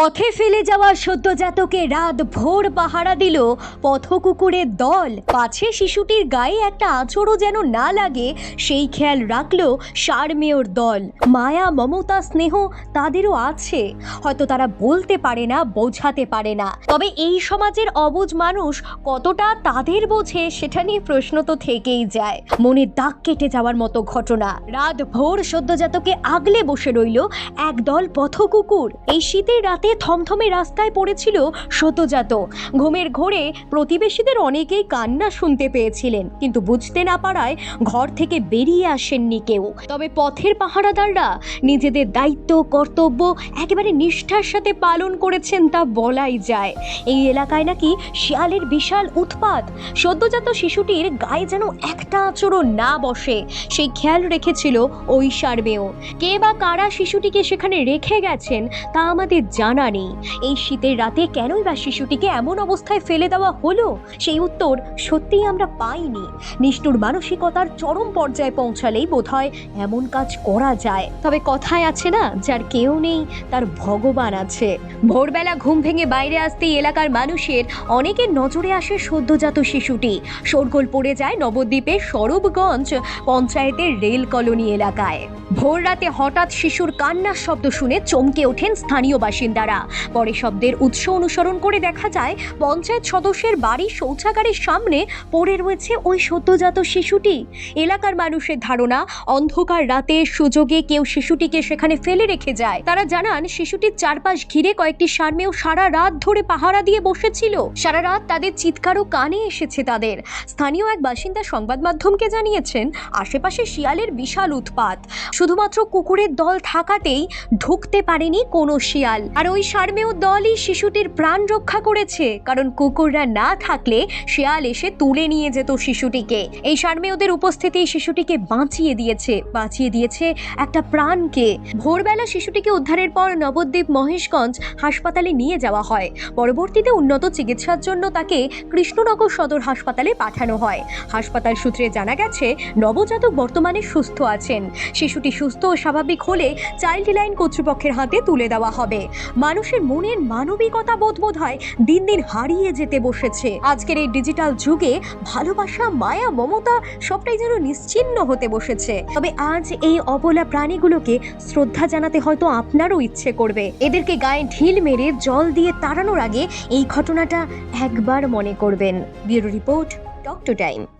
পথে ফেলে যাওয়া সদ্যজাতকে রাত ভোর পাহারা দিল পথকুকুরের দল। পাছে শিশুটির গায়ে একটা আঁচড়ও যেন না লাগে, সেই খেয়াল রাখল সারমেয়র দল। মায়া, মমতা, স্নেহ তাদেরও আছে। হয়তো তারা বলতে পারে না, বোঝাতে পারে না। তবে এই সমাজের অবুঝ মানুষ কতটা তাদের বোঝে সেটা নিয়ে প্রশ্ন তো থেকেই যায়। মনে দাগ কেটে যাওয়ার মতো ঘটনা। রাত ভোর সদ্যজাতকে আগলে বসে রইল একদল পথকুকুর। এই শীতের রাতে থমথমে রাস্তায় পড়েছিল সদ্যজাত ঘুমের ঘোরে প্রতিবেশীদের অনেকেই কান্না শুনতে পেয়েছিলেন, কিন্তু বুঝতে না পারায় ঘর থেকে বেরিয়ে আসেননি কেউ। তবে পথের পাহারাদাররা নিজেদের দায়িত্ব, কর্তব্য একেবারে নিষ্ঠার সাথে পালন করেছেন তা বলাই যায়। এই এলাকায় নাকি শিয়ালের বিশাল উৎপাত। সদ্যজাত শিশুটির গায়ে যেন একটা আচরণ না বসে, সেই খেয়াল রেখেছিল ওই সার্বেও কে বা কারা শিশুটিকে সেখানে রেখে গেছেন তা আমাদের জানা নেই। এই শীতের রাতে কেনই বা শিশুটিকে এমন অবস্থায় ফেলে দেওয়া হলো? সেই উত্তর সত্যিই আমরা পাইনি। নিষ্ঠুর মানসিকতার চরম পর্যায়ে পৌঁছালেই বোধহয় এমন কাজ করা যায়। তবে কথায় আছে না, যার কেউ নেই, তার ভগবান আছে। ভোরবেলা ঘুম ভেঙে বাইরে আসতেই এলাকার মানুষের অনেকের নজরে আসে সদ্যজাত শিশুটি। শোরগোল পড়ে যায় নবদ্বীপের সরবগঞ্জ পঞ্চায়েতের রেল কলোনি এলাকায়। ভোর রাতে হঠাৎ শিশুর কান্নার শব্দ শুনে চমকে ওঠেন স্থানীয় বাসিন্দারা। পরে শব্দের উৎস অনুসরণ করে দেখা যায়, পঞ্চায়েত সদস্যের বাড়ির শৌচাগারের সামনে পড়ে রয়েছে ওই সদ্যজাত শিশুটি। এলাকার মানুষের ধারণা, অন্ধকার রাতে সুযোগে কেউ শিশুটিকে সেখানে ফেলে রেখে যায়। তারা জানান, শিশুটির চারপাশ ঘিরে কয়েকটি সারমেয় সারা রাত ধরে পাহারা দিয়ে বসেছিল। সারা রাত তাদের চিৎকারও কানে এসেছে তাদের। স্থানীয় এক বাসিন্দা সংবাদ মাধ্যমকে জানিয়েছেন, আশেপাশে শিয়ালের বিশাল উৎপাত। শুধুমাত্র কুকুরের দল থাকাতেই ঢুকতে পারেনি কোনো শিয়াল। আর ওই সারমেয় দলই শিশুটির প্রাণ রক্ষা করেছে, কারণ কুকুররা না থাকলে শিয়াল এসে তুলে নিয়ে যেত শিশুটিকে। এই সারমেয়দের উপস্থিতি শিশুটিকে বাঁচিয়ে দিয়েছে বাঁচিয়ে দিয়েছে একটা প্রাণকে। ভোরবেলা শিশুটিকে উদ্ধারের পর নবদ্বীপ মহেশগঞ্জ হাসপাতালে নিয়ে যাওয়া হয়। পরবর্তীতে উন্নত চিকিৎসার জন্য তাকে কৃষ্ণনগর সদর হাসপাতালে পাঠানো হয়। হাসপাতাল সূত্রে জানা গেছে, নবজাতক বর্তমানে সুস্থ আছেন। শিশুটি সুস্থ ও স্বাভাবিক হলে চাইল্ড লাইন কর্তৃপক্ষের হাতে তুলে দেওয়া হবে। মানুষের মনের মানবিকতা বোধ বোধ হয় দিন দিন হারিয়ে যেতে বসেছে। আজকের এই ডিজিটাল যুগে ভালোবাসা, মায়া, মমতা সবটাই যেন নিশ্চিহ্ন হতে বসেছে। তবে আজ এই অবলা প্রাণীগুলোকে শ্রদ্ধা জানাতে হয়তো আপনারও ইচ্ছে করবে। এদেরকে গায়ে ঢিল মেরে জল দিয়ে তাড়ানোর আগে এই ঘটনাটা একবার মনে করবেন। Bureau report talk to time.